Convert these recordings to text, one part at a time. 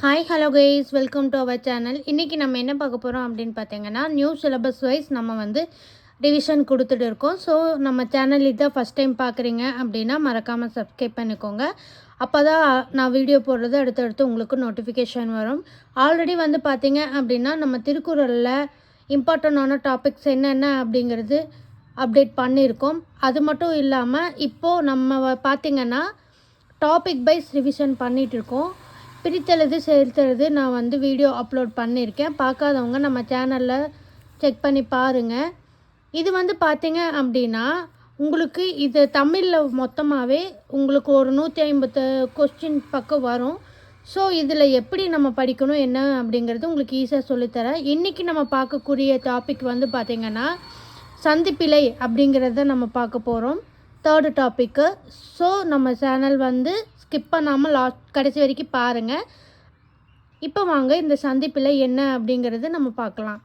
Hi hello guys welcome to our channel இன்றைக்கி நம்ம என்ன பார்க்க போகிறோம் அப்படின்னு பார்த்தீங்கன்னா நியூ சிலபஸ் வைஸ் நம்ம வந்து ரிவிஷன் கொடுத்துட்டு இருக்கோம். ஸோ நம்ம சேனல் இதான் ஃபஸ்ட் டைம் பார்க்குறீங்க அப்படின்னா மறக்காமல் சப்ஸ்கிரைப் பண்ணிக்கோங்க. அப்போ தான் நான் வீடியோ போடுறது அடுத்தடுத்து உங்களுக்கு நோட்டிஃபிகேஷன் வரும். ஆல்ரெடி வந்து பார்த்தீங்க அப்படின்னா நம்ம திருக்குறளில் இம்பார்ட்டண்டான டாபிக்ஸ் என்னென்ன அப்படிங்கிறது அப்டேட் பண்ணியிருக்கோம். அது மட்டும் இல்லாமல் இப்போது நம்ம பார்த்திங்கன்னா டாபிக் வைஸ் ரிவிஷன் பண்ணிட்டு இருக்கோம். பிரித்தெழுது சேர்த்தெழுது நான் வந்து வீடியோ அப்லோட் பண்ணியிருக்கேன். பார்க்காதவங்க நம்ம சேனலில் செக் பண்ணி பாருங்கள் இது வந்து பார்த்திங்க அப்படின்னா உங்களுக்கு இது தமிழில் மொத்தமாகவே உங்களுக்கு ஒரு நூற்றி ஐம்பத்து கொஸ்டின் பக்கம் வரும். ஸோ இதில் எப்படி நம்ம படிக்கணும் என்ன அப்படிங்கிறது உங்களுக்கு ஈஸியாக சொல்லித்தரேன். இன்றைக்கி நம்ம பார்க்கக்கூடிய டாபிக் வந்து பார்த்திங்கன்னா சந்திப்பிழை அப்படிங்கிறத நம்ம பார்க்க போகிறோம் தேர்டு டாப்பிக்கு ஸோ நம்ம சேனல் வந்து ஸ்கிப் பண்ணாமல் லாஸ்ட் கடைசி வரைக்கும் பாருங்கள் இப்போ வாங்க இந்த சந்திப்பில் என்ன அப்படிங்கிறது நம்ம பார்க்கலாம்.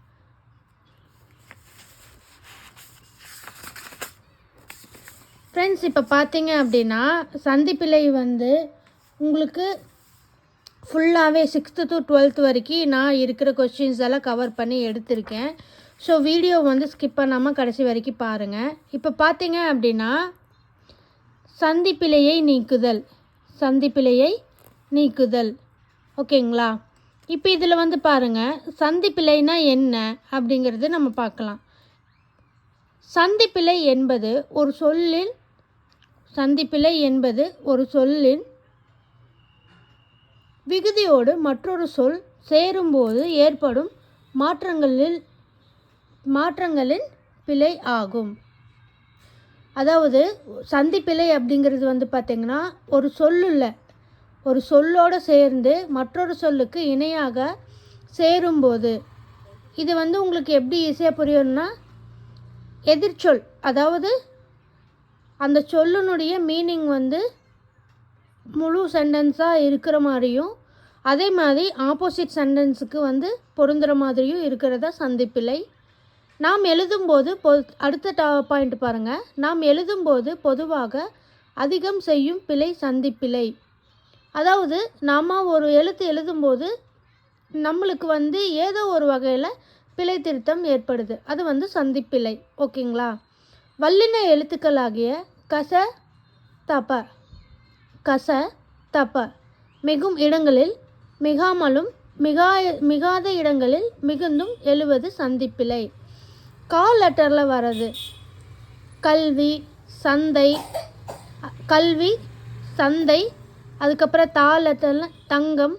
ஃப்ரெண்ட்ஸ் இப்போ பார்த்தீங்க அப்படின்னா சந்திப்பிலை வந்து உங்களுக்கு ஃபுல்லாகவே சிக்ஸ்த்து டு டுவெல்த் வரைக்கும் நான் இருக்கிற கொஸ்டின்ஸ் எல்லாம் கவர் பண்ணி எடுத்திருக்கேன். ஸோ வீடியோ வந்து ஸ்கிப் பண்ணாமல் கடைசி வரைக்கும் பாருங்கள் இப்போ பார்த்தீங்க அப்படின்னா சந்திப்பிலையை நீக்குதல். சந்திப்பிலையை நீக்குதல். ஓகேங்களா? இப்போ இதில் வந்து பாருங்கள் சந்திப்பிலைனா என்ன அப்படிங்கிறது நம்ம பார்க்கலாம். சந்திப்பிலை என்பது ஒரு சொல்லில் சந்திப்பிலை என்பது ஒரு சொல்லின் விகுதியோடு மற்றொரு சொல் சேரும்போது ஏற்படும் மாற்றங்களில் மாற்றங்களின் பிழை ஆகும். அதாவது சந்திப்பிழை அப்படிங்கிறது வந்து பார்த்திங்கன்னா ஒரு சொல்லுள்ள ஒரு சொல்லோடு சேர்ந்து மற்றொரு சொல்லுக்கு இணையாக சேரும்போது இது வந்து உங்களுக்கு எப்படி ஈஸியாக புரியணும்னா எதிர்ச்சொல். அதாவது அந்த சொல்லினுடைய மீனிங் வந்து முழு சென்டென்ஸாக இருக்கிற மாதிரியும் அதே மாதிரி ஆப்போசிட் சென்டென்ஸுக்கு வந்து பொருந்துகிற மாதிரியும் இருக்கிறதா சந்திப்பிழை நாம் எழுதும்போது பொ அடுத்த டா பாயிண்ட் பாருங்கள் நாம் எழுதும்போது பொதுவாக அதிகம் செய்யும் பிழை சந்திப்பிழை. அதாவது நாம் ஒரு எழுத்து எழுதும்போது நம்மளுக்கு வந்து ஏதோ ஒரு வகையில் பிழை திருத்தம் ஏற்படுது. அது வந்து சந்திப்பிழை. ஓகேங்களா? வல்லின எழுத்துக்களாகிய கச தப கச தப மிகும் இடங்களில் மிகாமலும் மிகா மிகாத இடங்களில் மிகுந்தும் எழுவது சந்திப்பிழை. கால் லெட்டரில் வர்றது. கல்வி சந்தை கல்வி சந்தை அதுக்கப்புறம் தா லெட்டரில் தங்கம்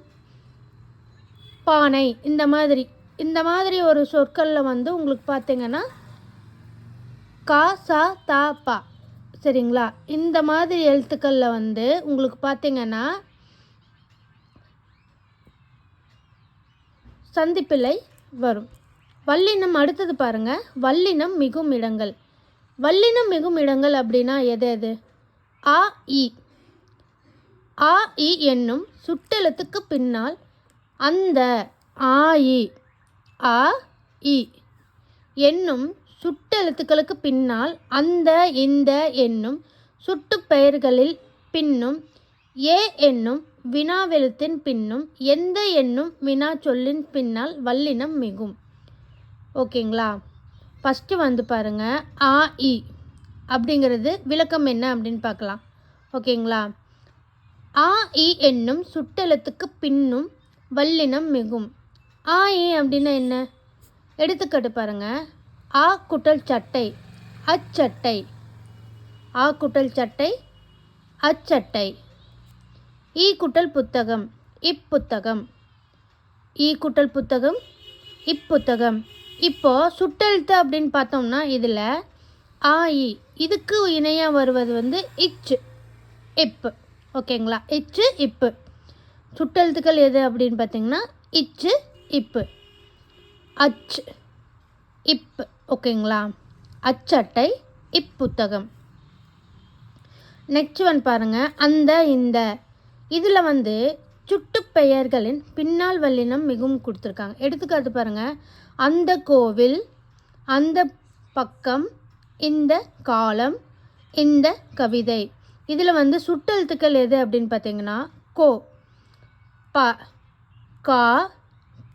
பானை இந்த மாதிரி. இந்த மாதிரி ஒரு சொற்களில் வந்து உங்களுக்கு பார்த்தீங்கன்னா கா சா தா பா. சரிங்களா? இந்த மாதிரி எழுத்துக்களில் வந்து உங்களுக்கு பார்த்தீங்கன்னா சந்திப்பிலை வரும். வல்லினம் அடுத்தது பாருங்க. வல்லினம் மிகும் இடங்கள். வல்லினம் மிகும் இடங்கள் அப்படின்னா எது எது ஆ இ. ஆ இ என்னும் சுட்டெழுத்துக்கு பின்னால் அந்த ஆ இ ஆ இ என்னும் சுட்டெழுத்துக்களுக்கு பின்னால் அந்த இந்த என்னும் சுட்டு பெயர்களில் பின்னும் ஏ என்னும் வினாவெழுத்தின் பின்னும் எந்த என்னும் வினா சொல்லின் பின்னால் வல்லினம் மிகும். ஓகேங்களா? ஃபஸ்ட்டு வந்து பாருங்கள் ஆ இ அப்படிங்கிறது விளக்கம் என்ன அப்படின்னு பார்க்கலாம். ஓகேங்களா? ஆ இ என்னும் சுட்டெழுத்துக்கு பின்னும் வல்லினம் மிகும். ஆ இ அப்படின்னா என்ன? எடுத்துக்காட்டு பாருங்கள் ஆ குட்டல் சட்டை அச்சட்டை ஆ குட்டல் சட்டை அச்சட்டை ஈ குட்டல் புத்தகம் இப்புத்தகம் ஈ குட்டல் புத்தகம் இப்புத்தகம் இப்போது சுட்டெழுத்து அப்படின்னு பார்த்தோம்னா இதில் ஆ இ. இதுக்கு இணையாக வருவது வந்து இச்சு இப்பு ஓகேங்களா? இச்சு இப்பு. சுட்டெழுத்துக்கள் எது அப்படின்னு பார்த்தீங்கன்னா இச்சு இப்பு. அச்சு இப்பு ஓகேங்களா? அச்சட்டை இப்புத்தகம் நெக்ஸ்ட் ஒன் பாருங்க. அந்த இந்த. இதில் வந்து சுட்டு பெயர்களின் பின்னால் வல்லினம் மிகவும் கொடுத்துருக்காங்க. எடுத்துக்காட்டு பாருங்கள் அந்த கோவில் அந்த பக்கம் இந்த காலம் இந்த கவிதை. இதில் வந்து சுட்டெழுத்துக்கள் எது அப்படின்னு பார்த்தீங்கன்னா கோ ப கா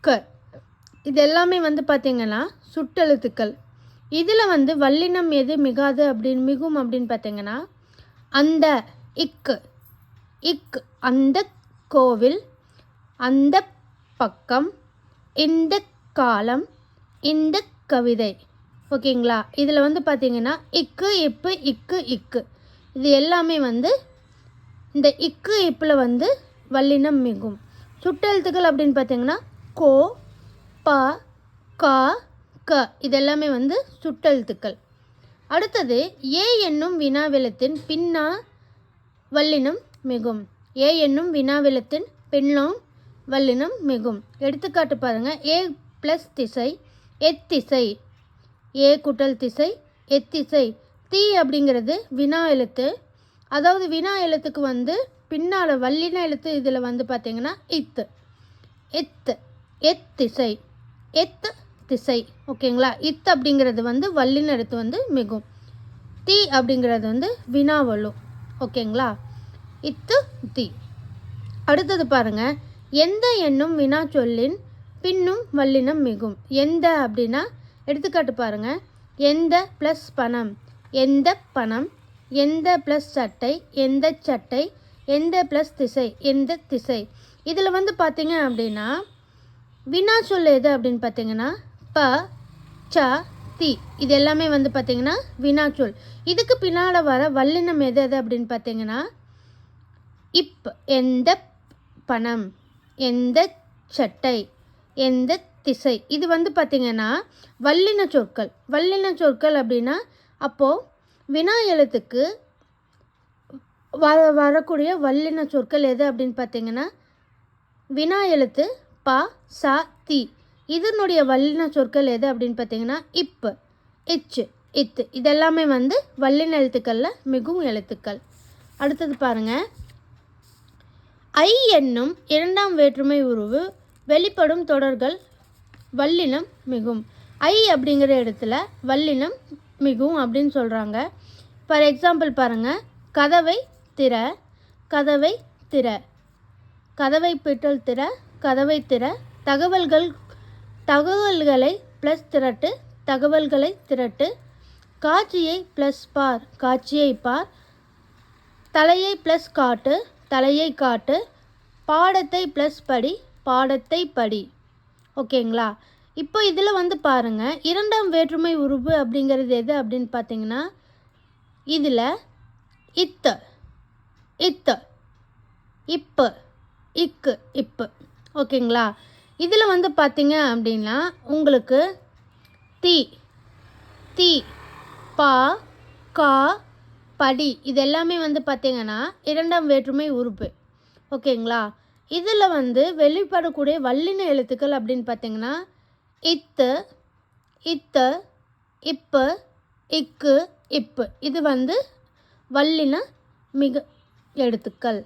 க. இது எல்லாமே வந்து பார்த்திங்கன்னா சுட்டெழுத்துக்கள். இதில் வந்து வல்லினம் எது மிகாது அப்படின்னு மிகும் அப்படின்னு பார்த்தீங்கன்னா அந்த இக்கு இக் அந்த கோவில் அந்த பக்கம் இந்த காலம் இந்த கவிதை. ஓகேங்களா? இதில் வந்து பார்த்தீங்கன்னா இக்கு இப்பு இக்கு இக்கு. இது எல்லாமே வந்து இந்த இக்கு இப்பில் வந்து வல்லினம் மிகும். சுட்டெழுத்துக்கள் அப்படின்னு பார்த்தீங்கன்னா கோ ப கா க. இதெல்லாமே வந்து சுட்டெழுத்துக்கள். அடுத்தது ஏ என்னும் வினாவிலத்தின் பின்னா வல்லினம் மிகும். ஏ என்னும் வினாவிலத்தின் பின்னம் வல்லினம் மிகும். எடுத்துக்காட்டு பாருங்கள் ஏ ப்ளஸ் திசை எத்திசை. ஏ குட்டல் திசை எத்திசை. தீ அப்படிங்கிறது வினா எழுத்து. அதாவது வினா எழுத்துக்கு வந்து பின்னால் வல்லின எழுத்து இதில் வந்து பார்த்திங்கன்னா இத்து. எத்து எத் திசை எத்து திசை. ஓகேங்களா? இத் அப்படிங்கிறது வந்து வல்லின எழுத்து வந்து மிகும். தீ அப்படிங்கிறது வந்து வினா வலு ஓகேங்களா? இத்து தி. அடுத்தது பாருங்கள் எந்த எண்ணும் வினா சொல்லின் பின்னும் வல்லினம் மிகும். எந்த அப்படின்னா எடுத்துக்காட்டு பாருங்கள் எந்த ப்ளஸ் பணம். எந்த பணம். எந்த ப்ளஸ் சட்டை. எந்த சட்டை. எந்த ப்ளஸ் திசை. எந்த திசை. இதில் வந்து பார்த்தீங்க அப்படின்னா வினா சொல் எது அப்படின்னு பார்த்தீங்கன்னா ப ச தி. இது எல்லாமே வந்து பார்த்தீங்கன்னா வினாச்சொல் இதுக்கு பின்னால் வர வல்லினம் எது எது அப்படின்னு பார்த்தீங்கன்னா இப் எந்த பணம். எந்த சட்டை. எந்த திசை? இது வந்து பார்த்திங்கன்னா வல்லின சொற்கள். வல்லின சொற்கள் அப்படின்னா அப்போது வினா எழுத்துக்கு வர வரக்கூடிய வல்லின சொற்கள் எது அப்படின்னு பார்த்தீங்கன்னா வினா எழுத்து ப ச தி. இதனுடைய வல்லின சொற்கள் எது அப்படின்னு பார்த்தீங்கன்னா இப்பு இச்சு இத்து இதெல்லாமே வந்து வல்லின எழுத்துக்களில் மிகவும் எழுத்துக்கள். அடுத்தது பாருங்கள் ஐ என்னும் இரண்டாம் வேற்றுமை உருவு வெளிப்படும் தொடர்கள் வல்லினம் மிகும். ஐ அப்படிங்கிற இடத்துல வல்லினம் மிகும் அப்படின்னு சொல்கிறாங்க ஃபார் எக்ஸாம்பிள் பாருங்கள் கதவை திற கதவை திற. கதவை பிட்டல் திற கதவை திற. தகவல்கள் தகவல்களை ப்ளஸ் திரட்டு தகவல்களை திரட்டு. காட்சியை ப்ளஸ் பார் காட்சியை பார். தலையை ப்ளஸ் காட்டு தலையை காட்டு. பாடத்தை ப்ளஸ் படி பாடத்தை படி. ஓகேங்களா? இப்போ இதில் வந்து பாருங்கள் இரண்டாம் வேற்றுமை உருவு அப்படிங்கிறது எது அப்படின்னு பார்த்தீங்கன்னா இதில் இத்த இத்த இப்பு இக்கு இப்பு. ஓகேங்களா? இதில் வந்து பார்த்தீங்க அப்படின்னா உங்களுக்கு தீ தீ பா கா படி. இது எல்லாமே வந்து பார்த்தீங்கன்னா இரண்டாம் வேற்றுமை உறுப்பு ஓகேங்களா? இதில் வந்து வெளிப்படக்கூடிய வல்லின எழுத்துக்கள் அப்படின்னு பார்த்தீங்கன்னா இத்து இத்து இப்பு இக்கு இப்பு. இது வந்து வல்லின மிக எழுத்துக்கள்.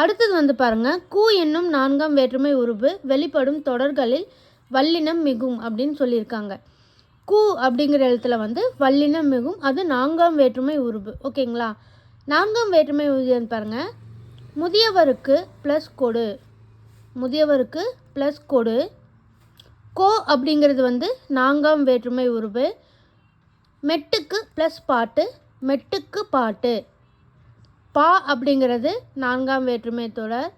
அடுத்தது வந்து பாருங்கள் கூ என்னும் நான்காம் வேற்றுமை உருவு வெளிப்படும் தொடர்களில் வல்லினம் மிகும் அப்படின்னு சொல்லியிருக்காங்க. கூ அப்படிங்கிற எழுத்துல வந்து வல்லினம் மிகும் அது நான்காம் வேற்றுமை உருவு ஓகேங்களா? நான்காம் வேற்றுமை உருவுன்னு பாருங்கள் முதியவருக்கு ப்ளஸ் கொடு. முதியவருக்கு ப்ளஸ் கொடு. கோ அப்படிங்கிறது வந்து நான்காம் வேற்றுமை உருவு. மெட்டுக்கு ப்ளஸ் பாட்டு மெட்டுக்கு பாட்டு. பா அப்படிங்கிறது நான்காம் வேற்றுமை தொடர்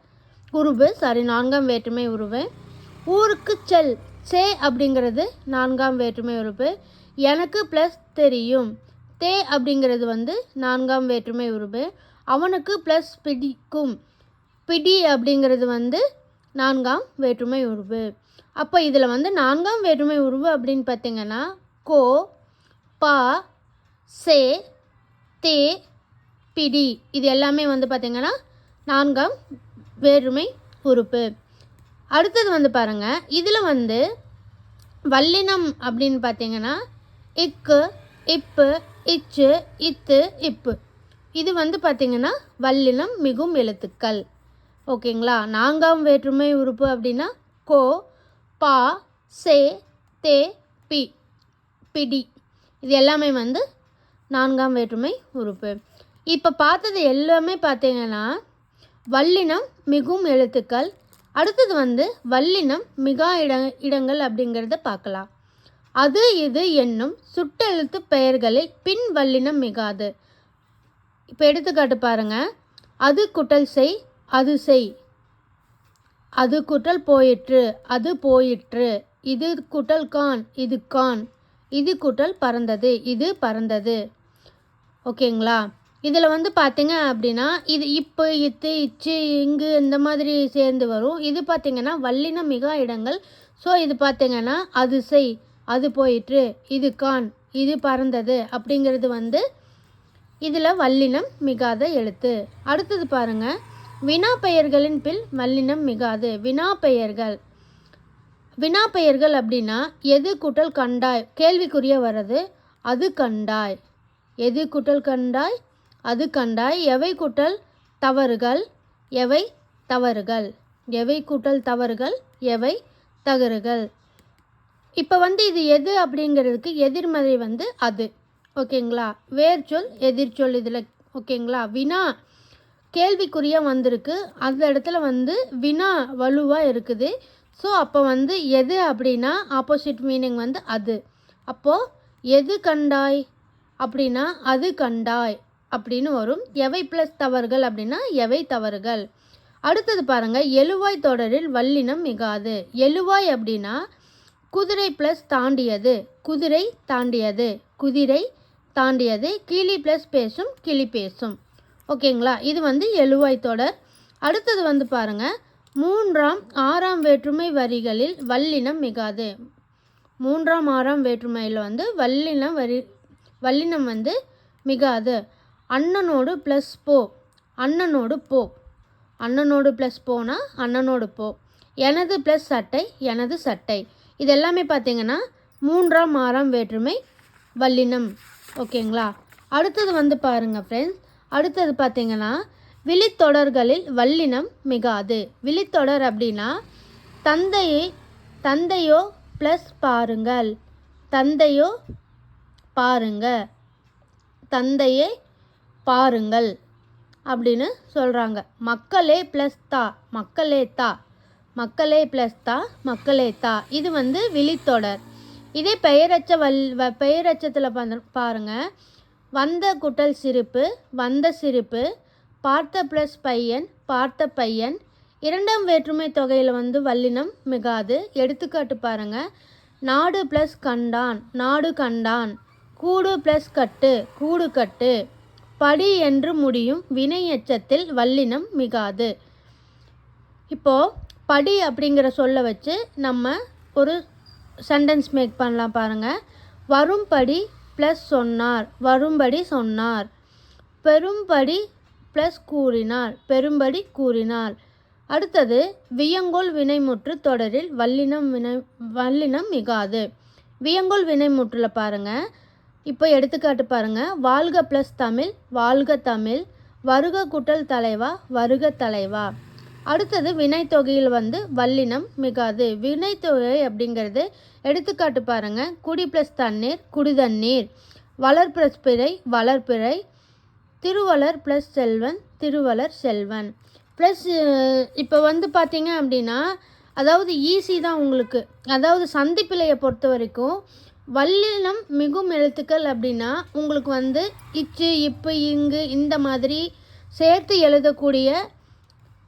உருவு. சாரி நான்காம் வேற்றுமை உருவு. ஊருக்கு செல் சே அப்படிங்கிறது நான்காம் வேற்றுமை உறுப்பு எனக்கு ப்ளஸ் தெரியும். தே அப்படிங்கிறது வந்து நான்காம் வேற்றுமை உறுப்பு அவனுக்கு ப்ளஸ் பிடிக்கும். பிடி அப்படிங்கிறது வந்து நான்காம் வேற்றுமை உருவு. அப்போ இதில் வந்து நான்காம் வேற்றுமை உருவு அப்படின்னு பார்த்தீங்கன்னா கோ பா சே தே பிடி. இது எல்லாமே வந்து பார்த்திங்கன்னா நான்காம் வேற்றுமை உறுப்பு. அடுத்தது வந்து பாருங்கள் இதில் வந்து வல்லினம் அப்படின்னு பார்த்தீங்கன்னா இக்கு இப்பு இச்சு இத்து இப்பு. இது வந்து பார்த்திங்கன்னா வல்லினம் மிகும் எழுத்துக்கள். ஓகேங்களா? நான்காம் வேற்றுமை உறுப்பு அப்படின்னா கோ பா சே தே பி பிடி. இது எல்லாமே வந்து நான்காம் வேற்றுமை உறுப்பு. இப்போ பார்த்தது எல்லாமே பார்த்தீங்கன்னா வல்லினம் மிகும் எழுத்துக்கள். அடுத்தது வந்து வல்லினம் மிகா இட இடங்கள் அப்படிங்கிறத பார்க்கலாம். அது இது என்னும் சுட்டெழுத்து பெயர்களில் பின் வல்லினம் மிகாது. இப்போ எடுத்துக்காட்டு பாருங்க. அது குட்டல் செய் அது செய். அது குட்டல் போயிற்று அது போயிற்று. இது குட்டல் கான் இது கான். இது குட்டல் பறந்தது இது பறந்தது. ஓகேங்களா? இதில் வந்து பார்த்தீங்க அப்படின்னா இது இப்போ இத்து இச்சு இங்கு இந்த மாதிரி சேர்ந்து வரும். இது பார்த்திங்கன்னா வல்லின மிக இடங்கள். ஸோ இது பார்த்திங்கன்னா அது செய் அது போயிற்று இது கான் இது பறந்தது அப்படிங்கிறது வந்து இதில் வல்லினம் மிகாத எழுத்து. அடுத்தது பாருங்கள் வினா பெயர்களின் பில் வல்லினம் மிகாது. வினா பெயர்கள். வினா பெயர்கள் அப்படின்னா எது குட்டல் கண்டாய்? கேள்விக்குரிய வர்றது அது கண்டாய். எது குட்டல் கண்டாய்? அது கண்டாய். எவை குட்டல் தவறுகள்? எவை தவறுகள்? எவை கூட்டல் தவறுகள்? எவை தகறுகள்? இப்போ வந்து இது எது அப்படிங்கிறதுக்கு எதிர்மறை வந்து அது. ஓகேங்களா? வேர்ச்சொல் எதிர்ச்சொல் இதில் ஓகேங்களா? வினா கேள்விக்குறியாக வந்திருக்கு. அந்த இடத்துல வந்து வினா வலுவாக இருக்குது. ஸோ அப்போ வந்து எது அப்படின்னா ஆப்போசிட் மீனிங் வந்து அது. அப்போது எது கண்டாய்? அப்படின்னா அது கண்டாய் அப்படின்னு வரும். எவை ப்ளஸ் தவறுகள் அப்படின்னா எவை தவறுகள். அடுத்தது பாருங்கள் எழுவாய் தொடரில் வல்லினம் மிகாது. எழுவாய் அப்படின்னா குதிரை ப்ளஸ் தாண்டியது. குதிரை தாண்டியது. குதிரை தாண்டியது. கிளி ப்ளஸ் பேசும் கிளி பேசும். ஓகேங்களா இது வந்து எழுவாய் தொடர். அடுத்தது வந்து பாருங்கள் மூன்றாம் ஆறாம் வேற்றுமை வரிகளில் வல்லினம் மிகாது. மூன்றாம் ஆறாம் வேற்றுமையில் வந்து வல்லினம் வரி வல்லினம் வந்து மிகாது. அண்ணனோடு ப்ளஸ் போ. அண்ணனோடு போ. அண்ணனோடு ப்ளஸ் போனா அண்ணனோடு போ. எனது ப்ளஸ் சட்டை எனது சட்டை. இது எல்லாமே பார்த்தீங்கன்னா மூன்றாம் ஆறாம் வேற்றுமை வல்லினம். ஓகேங்களா? அடுத்தது வந்து பாருங்கள் ஃப்ரெண்ட்ஸ் அடுத்தது பார்த்தீங்கன்னா விழித்தொடர்களில் வல்லினம் மிகாது. விழித்தொடர் அப்படின்னா தந்தையை தந்தையோ ப்ளஸ் பாருங்கள். தந்தையோ பாருங்க தந்தையே பாருங்கள் அப்படின்னு சொல்கிறாங்க மக்களே ப்ளஸ் தா மக்களே தா. மக்களே ப்ளஸ் தா மக்களே தா. இது வந்து விழித்தொடர். இதே பெயரச்ச வல் வ- பெயரச்சத்தில் வந்து பாருங்க. வந்த குட்டல் சிரிப்பு வந்த சிரிப்பு பார்த்த ப்ளஸ் பையன் பார்த்த பையன். இரண்டாம் வேற்றுமை தொகையில் வந்து வல்லினம் மிகாது. எடுத்துக்காட்டு பாருங்க. நாடு ப்ளஸ் கண்டான் நாடு கண்டான். கூடு ப்ளஸ் கட்டு கூடு கட்டு. படி என்று முடியும் வினை எச்சத்தில் வல்லினம் மிகாது. இப்போது படி அப்படிங்கிற சொல்ல வச்சு நம்ம ஒரு சென்டென்ஸ் மேக் பண்ணலாம் பாருங்கள் வரும்படி ப்ளஸ் சொன்னார். வரும்படி சொன்னார். பெரும்படி ப்ளஸ் கூறினார். பெரும்படி கூறினார். அடுத்தது வியங்கோல் வினைமுற்று தொடரில் வல்லினம் வினை வல்லினம் மிகாது. வியங்கோல் வினைமுற்றில் பாருங்கள் இப்போ எடுத்துக்காட்டு பாருங்கள் வாழ்க ப்ளஸ் தமிழ் வாழ்க தமிழ் வருக குட்டல் தலைவா வருக தலைவா. அடுத்தது வினைத்தொகையில் வந்து வல்லினம் மிகாது. வினைத்தொகை அப்படிங்கிறது எடுத்துக்காட்டு பாருங்கள் குடி ப்ளஸ் தண்ணீர் குடி தண்ணீர். வளர் ப்ளஸ் பிறை வளர்பிறை திருவளர் ப்ளஸ் செல்வன் திருவளர் செல்வன். ப்ளஸ் இப்போ வந்து பார்த்தீங்க அப்படின்னா அதாவது ஈஸி தான் உங்களுக்கு. அதாவது சந்திப்பிலையை பொறுத்த வரைக்கும் வல்லினம் மிகும் எழுத்துக்கள் அப்படின்னா உங்களுக்கு வந்து இச்சு இப்பு இங்கு இந்த மாதிரி சேர்த்து எழுதக்கூடிய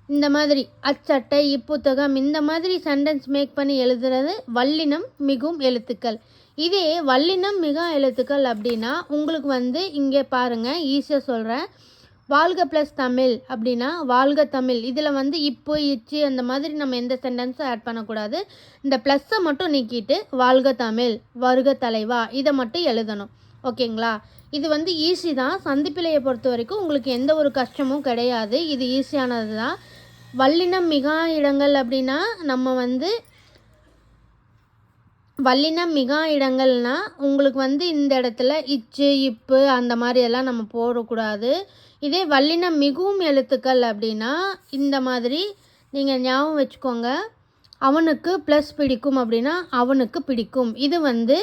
இந்த மாதிரி அச்சட்டை இப்புத்தகம் இந்த மாதிரி சென்டென்ஸ் மேக் பண்ணி எழுதுறது வல்லினம் மிகும் எழுத்துக்கள். இதே வல்லினம் மிக எழுத்துக்கள் அப்படின்னா உங்களுக்கு வந்து இங்கே பாருங்கள் ஈஸியாக சொல்கிறேன் வாழ்க ப்ளஸ் தமிழ் அப்படின்னா வாழ்க தமிழ். இதில் வந்து இப்போ இச்சு அந்த மாதிரி நம்ம எந்த சென்டென்ஸும் ஆட் பண்ணக்கூடாது. இந்த ப்ளஸ்ஸை மட்டும் நீக்கிட்டு வாழ்க தமிழ் வருக தலைவா இதை மட்டும் எழுதணும். ஓகேங்களா? இது வந்து ஈஸி தான். சந்திப்பிலையை பொறுத்த வரைக்கும் உங்களுக்கு எந்த ஒரு கஷ்டமும் கிடையாது. இது ஈஸியானது தான் வல்லினம் மிகா இடங்கள் அப்படின்னா நம்ம வந்து வல்லினம் மிகா இடங்கள்னா உங்களுக்கு வந்து இந்த இடத்துல இச்சு இப்பு அந்த மாதிரி எல்லாம் நம்ம போடக்கூடாது. இதே வல்லினம் மிகவும் எழுத்துக்கள் அப்படின்னா இந்த மாதிரி நீங்கள் ஞாபகம் வச்சுக்கோங்க. அவனுக்கு ப்ளஸ் பிடிக்கும் அப்படின்னா அவனுக்கு பிடிக்கும். இது வந்து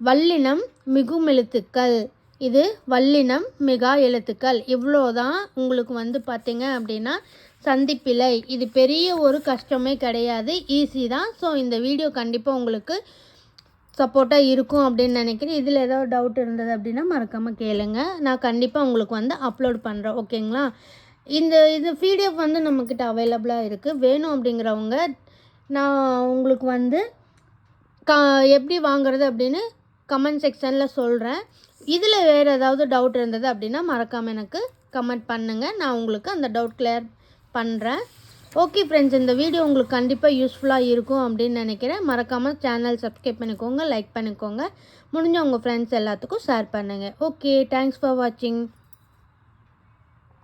வல்லினம் மிகும் எழுத்துக்கள். இது வல்லினம் மிகா எழுத்துக்கள். இவ்வளோ தான் உங்களுக்கு வந்து பார்த்தீங்க அப்படின்னா சந்திப்பிலை இது பெரிய ஒரு கஷ்டமே கிடையாது. ஈஸி தான். ஸோ இந்த வீடியோ கண்டிப்பாக உங்களுக்கு சப்போர்ட்டாக இருக்கும் அப்படின்னு நினைக்கிறேன். இதில் ஏதாவது டவுட் இருந்தது அப்படின்னா மறக்காமல் கேளுங்க. நான் கண்டிப்பாக உங்களுக்கு வந்து அப்லோட் பண்ணுறேன் ஓகேங்களா இந்த இது பிடிஎஃப் வந்து நம்மக்கிட்ட அவைலபிளாக இருக்குது வேணும் அப்படிங்கிறவங்க நான் உங்களுக்கு வந்து கா எப்படி வாங்குறது அப்படின்னு கமெண்ட் செக்ஷனில் சொல்கிறேன் இதில் வேறு ஏதாவது டவுட் இருந்தது அப்படின்னா மறக்காமல் எனக்கு கமெண்ட் பண்ணுங்கள் நான் உங்களுக்கு அந்த டவுட் கிளியர் பண்ணுறேன் ஓகே ஃப்ரெண்ட்ஸ் இந்த வீடியோ உங்களுக்கு கண்டிப்பாக யூஸ்ஃபுல்லாக இருக்கும் அப்படின்னு நினைக்கிறேன். மறக்காமல் சேனல் சப்ஸ்கிரைப் பண்ணிக்கோங்க லைக் பண்ணிக்கோங்க. முடிஞ்ச உங்கள் ஃப்ரெண்ட்ஸ் எல்லாத்துக்கும் ஷேர் பண்ணுங்கள் ஓகே தேங்க்ஸ் ஃபார் வாட்சிங்